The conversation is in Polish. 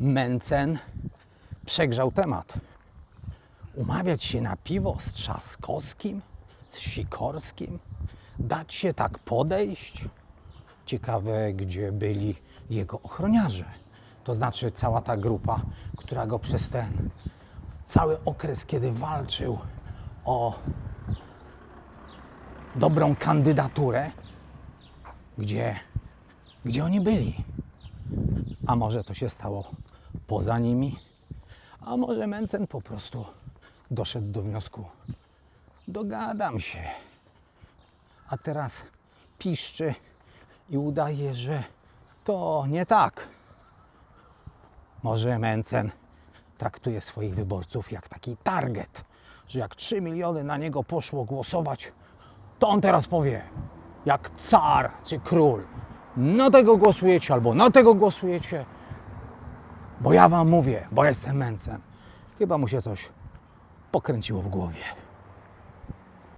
Mencen przegrzał temat. Umawiać się na piwo z Trzaskowskim, z Sikorskim, dać się tak podejść. Ciekawe, gdzie byli jego ochroniarze. To znaczy cała ta grupa, która go przez ten cały okres, kiedy walczył o dobrą kandydaturę, gdzie, gdzie oni byli. A może to się stało poza nimi, a może Mencen po prostu doszedł do wniosku, dogadam się. A teraz piszczy i udaje, że to nie tak. Może Mencen traktuje swoich wyborców jak taki target, że jak 3 miliony na niego poszło głosować, to on teraz powie, jak car czy król, na tego głosujecie albo na tego głosujecie, bo ja wam mówię, bo jestem Mencen. Chyba mu się coś pokręciło w głowie.